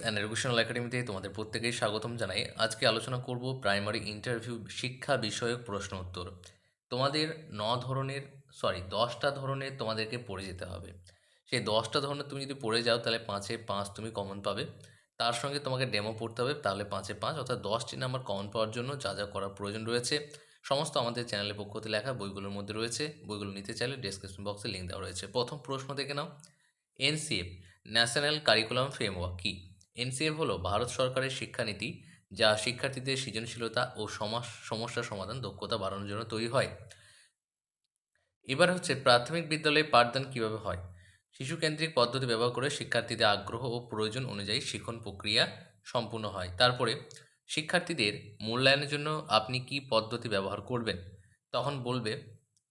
And educational একাডেমিতে তোমাদের প্রত্যেকেই স্বাগতম জানাই। আজকে আলোচনা করব প্রাইমারি ইন্টারভিউ শিক্ষা বিষয়ক প্রশ্ন উত্তর। তোমাদের ন ধরনের সরি দশটা ধরনের তোমাদেরকে পড়ে যেতে হবে। সেই দশটা ধরনের তুমি যদি পড়ে যাও, তাহলে পাঁচে পাঁচ তুমি কমন পাবে। তার সঙ্গে তোমাকে ডেমো পড়তে হবে, তাহলে পাঁচে পাঁচ, অর্থাৎ দশটি নাম্বার কমন পাওয়ার জন্য যা যা করার প্রয়োজন রয়েছে। সমস্ত আমাদের চ্যানেলের পক্ষ থেকে লেখা বইগুলোর মধ্যে রয়েছে। বইগুলো নিতে চাইলে ডেসক্রিপশন বক্সে লিঙ্ক দেওয়া রয়েছে। প্রথম প্রশ্ন দেখে নাও। এনসিএফ ন্যাশনাল কারিকুলাম ফ্রেমওয়ার্ক কী? এনসিএফ হলো ভারত সরকারের শিক্ষানীতি, যা শিক্ষার্থীদের সৃজনশীলতা ও সমাস, সমস্যা সমাধান দক্ষতা বাড়ানোর জন্য তৈরি হয়। এবার হচ্ছে প্রাথমিক বিদ্যালয়ে পাঠদান কীভাবে হয়? শিশুকেন্দ্রিক পদ্ধতি ব্যবহার করে শিক্ষার্থীদের আগ্রহ ও প্রয়োজন অনুযায়ী শিক্ষণ প্রক্রিয়া সম্পূর্ণ হয়। তারপরে শিক্ষার্থীদের মূল্যায়নের জন্য আপনি কি পদ্ধতি ব্যবহার করবেন? তখন বলবে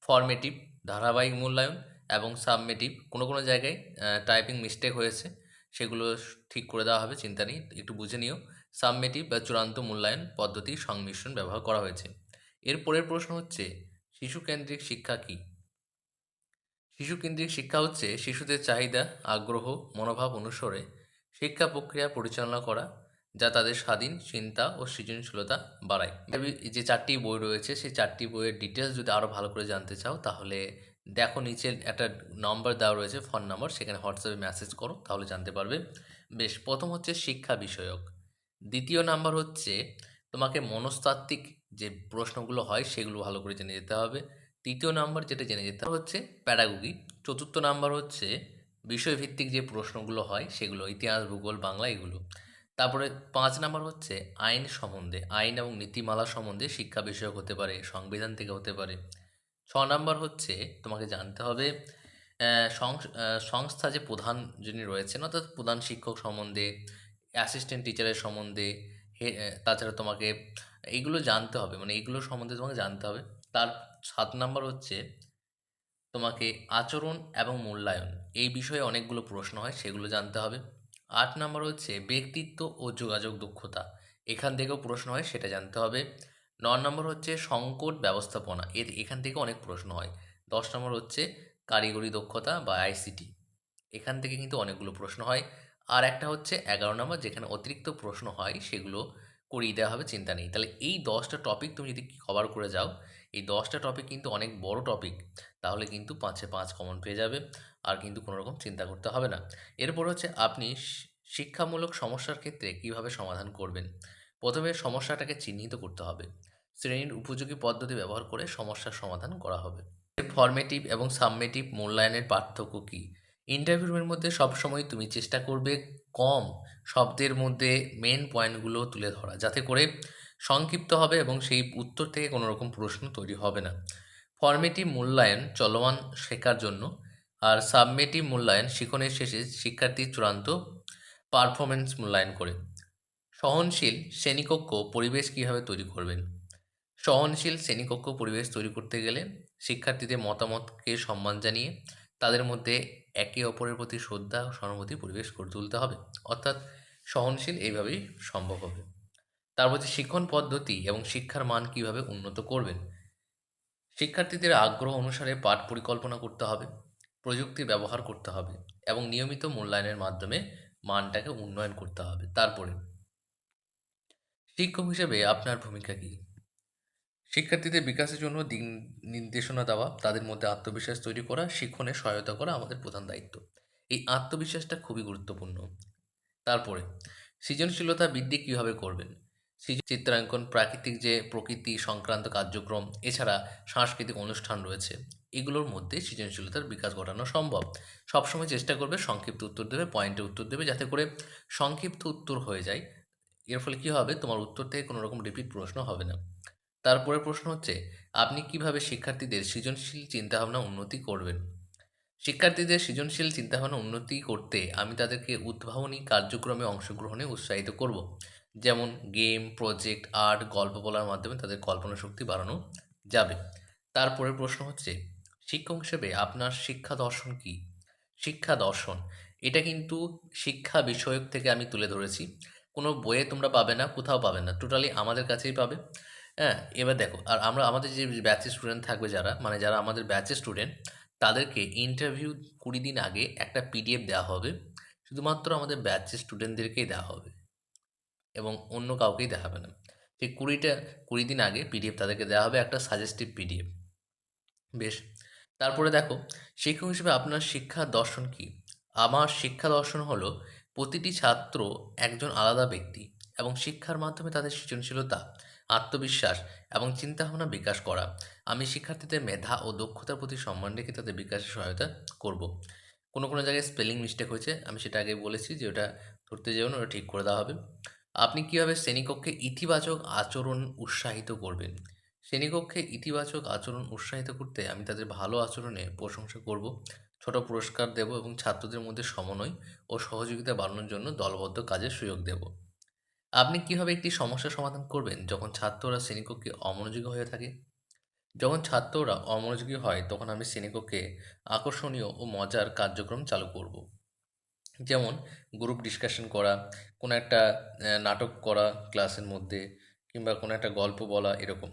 ফর্মেটিভ ধারাবাহিক মূল্যায়ন এবং সাবমেটিভ কোনো কোনো জায়গায় টাইপিং মিস্টেক হয়েছে। সেগুলো ঠিক করে দেওয়া হবে, চিন্তা নেই, একটু বুঝে নিও। সাবমেটিভ বা চূড়ান্ত মূল্যায়ন পদ্ধতি সংমিশ্রণ ব্যবহার করা হয়েছে। এর পরের প্রশ্ন হচ্ছে, শিশুকেন্দ্রিক শিক্ষা কী? শিশুকেন্দ্রিক শিক্ষা হচ্ছে শিশুদের চাহিদা, আগ্রহ, মনোভাব অনুসরে শিক্ষা প্রক্রিয়া পরিচালনা করা, যা তাদের স্বাধীন চিন্তা ও সৃজনশীলতা বাড়ায়। যে চারটি বই রয়েছে, সেই চারটি বইয়ের ডিটেলস যদি আরও ভালো করে জানতে চাও, তাহলে দেখো নিচে একটা নম্বর দেওয়া রয়েছে ফোন নাম্বার সেখানে হোয়াটসঅ্যাপে মেসেজ করো, তাহলে জানতে পারবে। বেশ, প্রথম হচ্ছে শিক্ষা বিষয়ক। দ্বিতীয় নাম্বার হচ্ছে তোমাকে মনস্তাত্ত্বিক যে প্রশ্নগুলো হয়, সেগুলো ভালো করে জেনে যেতে হবে। তৃতীয় নাম্বার যেটা জেনে যেতে হচ্ছে প্যাডাগোগি চতুর্থ নাম্বার হচ্ছে বিষয়ভিত্তিক যে প্রশ্নগুলো হয়, সেগুলো ইতিহাস, ভূগোল, বাংলা, এগুলো। তারপরে পাঁচ নাম্বার হচ্ছে আইন সম্বন্ধে। আইন এবং নীতিমালা সম্বন্ধে শিক্ষা বিষয়ক হতে পারে, সংবিধান থেকে হতে পারে। নাম্বার হচ্ছে তোমাকে জানতে হবে সংস্থা যে প্রধান যিনি রয়েছেন, অর্থাৎ প্রধান শিক্ষক সম্বন্ধে অ্যাসিস্ট্যান্ট টিচারের সম্বন্ধে তাছাড়া তোমাকে এইগুলো জানতে হবে মানে এইগুলো সম্বন্ধে তোমাকে জানতে হবে। তার সাত নাম্বার হচ্ছে তোমাকে আচরণ এবং মূল্যায়ন, এই বিষয়ে অনেকগুলো প্রশ্ন হয়, সেগুলো জানতে হবে। আট নাম্বার হচ্ছে ব্যক্তিত্ব ও যোগাযোগ দক্ষতা, এখান থেকেও প্রশ্ন হয়, সেটা জানতে হবে। ন নম্বর হচ্ছে সংকট ব্যবস্থাপনা। এর এখান থেকে অনেক প্রশ্ন হয়। দশ নম্বর হচ্ছে কারিগরি দক্ষতা বা আইসিটি। এখান থেকে কিন্তু অনেকগুলো প্রশ্ন হয়। আর একটা হচ্ছে এগারো নম্বর যেখানে অতিরিক্ত প্রশ্ন হয় সেগুলো করিয়ে দেওয়া হবে, চিন্তা নেই। তাহলে এই দশটা টপিক তুমি যদি কভার করে যাও, এই দশটা টপিক কিন্তু অনেক বড় টপিক তাহলে কিন্তু পাঁচে পাঁচ কমন পেয়ে যাবে। আর কিন্তু কোনো রকম চিন্তা করতে হবে না। এরপর হচ্ছে আপনি শিক্ষামূলক সমস্যার ক্ষেত্রে কীভাবে সমাধান করবেন? প্রথমে সমস্যাটাকে চিহ্নিত করতে হবে। শ্রেণির উপযোগী পদ্ধতি ব্যবহার করে সমস্যার সমাধান করা হবে। ফর্মেটিভ এবং সাবমেটিভ মূল্যায়নের পার্থক্য কী? ইন্টারভিউয়ের মধ্যে সবসময় তুমি চেষ্টা করবে কম শব্দের মধ্যে মেন পয়েন্টগুলো তুলে ধরা, যাতে করে সংক্ষিপ্ত হবে এবং সেই উত্তর থেকে কোনো রকম প্রশ্ন তৈরি হবে না। ফর্মেটিভ মূল্যায়ন চলমান শেখার জন্য আর সাবমেটিভ মূল্যায়ন শিখনের শেষে শিক্ষার্থীর চূড়ান্ত পারফরমেন্স মূল্যায়ন করে। সহনশীল শ্রেণীকক্ষ পরিবেশ কীভাবে তৈরি করবেন? সহনশীল শ্রেণীকক্ষ পরিবেশ তৈরি করতে গেলে শিক্ষার্থীদের মতামতকে সম্মান জানিয়ে তাদের মধ্যে একে অপরের প্রতি শ্রদ্ধা ও সহানুভূতি পরিবেশ করে তুলতে হবে। অর্থাৎ সহনশীল এইভাবেই সম্ভব হবে। তারপর হচ্ছে শিক্ষণ পদ্ধতি এবং শিক্ষার মান কীভাবে উন্নত করবেন? শিক্ষার্থীদের আগ্রহ অনুসারে পাঠ পরিকল্পনা করতে হবে, প্রযুক্তি ব্যবহার করতে হবে এবং নিয়মিত মূল্যায়নের মাধ্যমে মানটাকে উন্নয়ন করতে হবে। তারপরে শিক্ষক হিসেবে আপনার ভূমিকা কী? শিক্ষার্থীদের বিকাশের জন্য দিক নির্দেশনা দেওয়া, তাদের মধ্যে আত্মবিশ্বাস তৈরি করা, শিক্ষণে সহায়তা করা আমাদের প্রধান দায়িত্ব। এই আত্মবিশ্বাসটা খুবই গুরুত্বপূর্ণ। তারপরে, সৃজনশীলতা বৃদ্ধি কীভাবে করবেন? চিত্রাঙ্কন, প্রাকৃতিক যে প্রকৃতি সংক্রান্ত কার্যক্রম, এছাড়া সাংস্কৃতিক অনুষ্ঠান রয়েছে, এগুলোর মধ্যে সৃজনশীলতার বিকাশ ঘটানো সম্ভব। সবসময় চেষ্টা করবে সংক্ষিপ্ত উত্তর দেবে, পয়েন্টে উত্তর দেবে, যাতে করে সংক্ষিপ্ত উত্তর হয়ে যায়। এর ফলে কী হবে? তোমার উত্তর থেকে কোনো রকম রিপিট প্রশ্ন হবে না। তারপরে প্রশ্ন হচ্ছে, আপনি কীভাবে শিক্ষার্থীদের সৃজনশীল চিন্তাভাবনা উন্নতি করবেন? শিক্ষার্থীদের সৃজনশীল চিন্তাভাবনা উন্নতি করতে আমি তাদেরকে উদ্ভাবনী কার্যক্রমে অংশগ্রহণে উৎসাহিত করব। যেমন গেম প্রজেক্ট আর্ট গল্প বলার মাধ্যমে তাদের কল্পনা শক্তি বাড়ানো যাবে। তারপরে প্রশ্ন হচ্ছে, শিক্ষক হিসেবে আপনার শিক্ষা দর্শন কি? শিক্ষা দর্শন, এটা কিন্তু শিক্ষা বিষয়ক থেকে আমি তুলে ধরেছি। কোনো বইয়ে তোমরা পাবে না, কোথাও পাবে না টোটালি আমাদের কাছেই পাবে। হ্যাঁ এবার দেখো, আর আমরা, আমাদের যে ব্যাচের স্টুডেন্ট থাকবে যারা মানে যারা আমাদের ব্যাচের স্টুডেন্ট তাদেরকে ইন্টারভিউ কুড়ি দিন আগে একটা পিডিএফ দেওয়া হবে, শুধুমাত্র আমাদের ব্যাচের স্টুডেন্টদেরকেই দেওয়া হবে, এবং অন্য কাউকেই দেখাবে না। সেই কুড়িটা, কুড়ি দিন আগে পিডিএফ তাদেরকে দেওয়া হবে, একটা সাজেস্টিভ পিডিএফ বেশ, তারপরে দেখো, শিক্ষক হিসেবে আপনার শিক্ষা দর্শন কি? আমার শিক্ষা দর্শন হলো প্রতিটি ছাত্র একজন আলাদা ব্যক্তি এবং শিক্ষার মাধ্যমে তাদের সৃজনশীলতা, আত্মবিশ্বাস এবং চিন্তাভাবনা বিকাশ করা। আমি শিক্ষার্থীদের মেধা ও দক্ষতার প্রতি সম্মান রেখে তাদের বিকাশে সহায়তা করব। কোনো কোনো জায়গায় স্পেলিং মিস্টেক হয়েছে, আমি সেটা আগে বলেছি যে ওটা ধরতে যেও না, ওটা ঠিক করে দেওয়া হবে। আপনি কীভাবে শ্রেণীকক্ষে ইতিবাচক আচরণ উৎসাহিত করবেন? শ্রেণীকক্ষে ইতিবাচক আচরণ উৎসাহিত করতে আমি তাদের ভালো আচরণে প্রশংসা করব। ছোট পুরস্কার দেব এবং ছাত্রদের মধ্যে সমন্বয় ও সহযোগিতা বাড়ানোর জন্য দলবদ্ধ কাজের সুযোগ দেব। আপনি কীভাবে একটি সমস্যা সমাধান করবেন যখন ছাত্ররা শ্রেণীকক্ষে অমনোযোগী হয়ে থাকে? যখন ছাত্ররা অমনোযোগী হয়, তখন আমি শ্রেণীকক্ষে আকর্ষণীয় ও মজার কার্যক্রম চালু করব। যেমন গ্রুপ ডিসকাশন করা, কোনো একটা নাটক করা ক্লাসের মধ্যে কিংবা কোনো একটা গল্প বলা এরকম।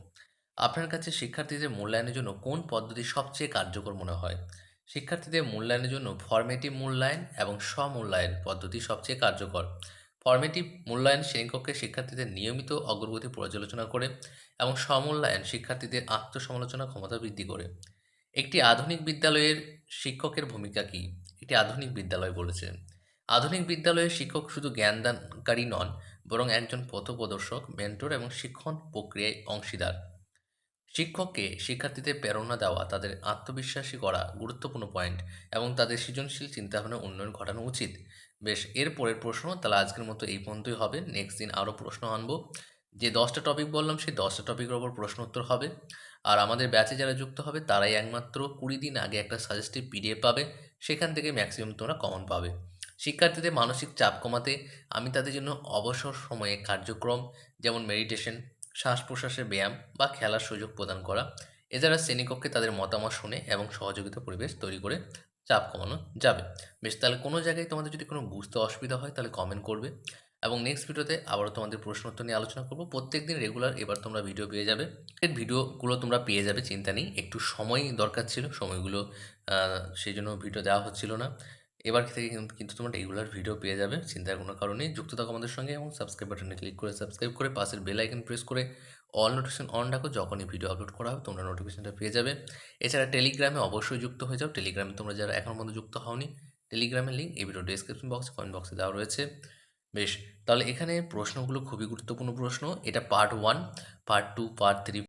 আপনার কাছে শিক্ষার্থীদের মূল্যায়নের জন্য কোন পদ্ধতি সবচেয়ে কার্যকর মনে হয়? শিক্ষার্থীদের মূল্যায়নের জন্য ফর্মেটিভ মূল্যায়ন এবং স্বমূল্যায়ন পদ্ধতি সবচেয়ে কার্যকর। ফর্মেটিভ মূল্যায়ন শ্রেণীকক্ষে শিক্ষার্থীদের নিয়মিত অগ্রগতি পর্যালোচনা করে এবং স্বমূল্যায়ন শিক্ষার্থীদের আত্মসমালোচনা ক্ষমতা বৃদ্ধি করে। একটি আধুনিক বিদ্যালয়ের শিক্ষকের ভূমিকা কী? একটি আধুনিক বিদ্যালয় বলেছে। আধুনিক বিদ্যালয়ে শিক্ষক শুধু জ্ঞানদানকারী নন, বরং একজন পথপ্রদর্শক, মেন্টর এবং শিক্ষণ প্রক্রিয়ায় অংশীদার। শিক্ষককে শিক্ষার্থীদের প্রেরণা দেওয়া, তাদের আত্মবিশ্বাসী করা গুরুত্বপূর্ণ পয়েন্ট এবং তাদের সৃজনশীল চিন্তাভাবনা উন্নয়ন ঘটানো উচিত। বেশ, এর পরের প্রশ্ন, তাহলে আজকের মতো এই পর্যন্তই হবে। নেক্সট দিন আরও প্রশ্ন আনব। যে দশটা টপিক বললাম, সেই দশটা টপিকের ওপর প্রশ্ন উত্তর হবে। আর আমাদের ব্যাচে যারা যুক্ত হবে, তারাই একমাত্র কুড়ি দিন আগে একটা সাজেস্টিভ পিডিএফ পাবে। সেখান থেকে ম্যাক্সিমাম তোমরা কমন পাবে। শিক্ষার্থীদের মানসিক চাপ কমাতে আমি তাদের জন্য অবসর সময়ে কার্যক্রম, যেমন মেডিটেশন শ্বাস প্রশ্বাসের ব্যায়াম বা খেলার সুযোগ প্রদান করা। এছাড়া শ্রেণীকক্ষে তাদের মতামত শুনে এবং সহযোগিতা পরিবেশ তৈরি করে চাপ কমানো যাবে। বেশ, তাহলে কোনো জায়গায় তোমাদের যদি কোনো বুঝতে অসুবিধা হয় তাহলে কমেন্ট করবে। এবং নেক্সট ভিডিওতে আবারও তোমাদের প্রশ্ন উত্তর নিয়ে আলোচনা করব। প্রত্যেক দিন রেগুলার এবার তোমরা ভিডিও পেয়ে যাবে। এর ভিডিওগুলো তোমরা পেয়ে যাবে, চিন্তা নেই। একটু সময় দরকার ছিল, সময়গুলো সেই জন্য ভিডিও দেওয়া হচ্ছিল না। এবার থেকে কিন্তু- তোমরা রেগুলার ভিডিও পেয়ে যাবে, চিন্তার কোনো কারণেই যুক্ত থাকো আমাদের সঙ্গে এবং সাবস্ক্রাইব বাটনে ক্লিক করে সাবস্ক্রাইব করে পাশের বেল আইকন প্রেস করে অল নোটিফিকেশন অন রাখো, যখনই ভিডিও আপলোড করা হবে তোমরা নোটিফিকেশনটা পেয়ে যাবে। এছাড়া টেলিগ্রামে অবশ্যই যুক্ত হয়ে যাও। টেলিগ্রামে তোমরা যারা এখন পর্যন্ত যুক্ত হওনি টেলিগ্রামের লিঙ্ক এই ভিডিও ডেসক্রিপশন বক্সে কমেন্ট বক্সে দেওয়া রয়েছে। বেশ, তাহলে এখানে প্রশ্নগুলো খুবই গুরুত্বপূর্ণ প্রশ্ন। এটা part one part two part three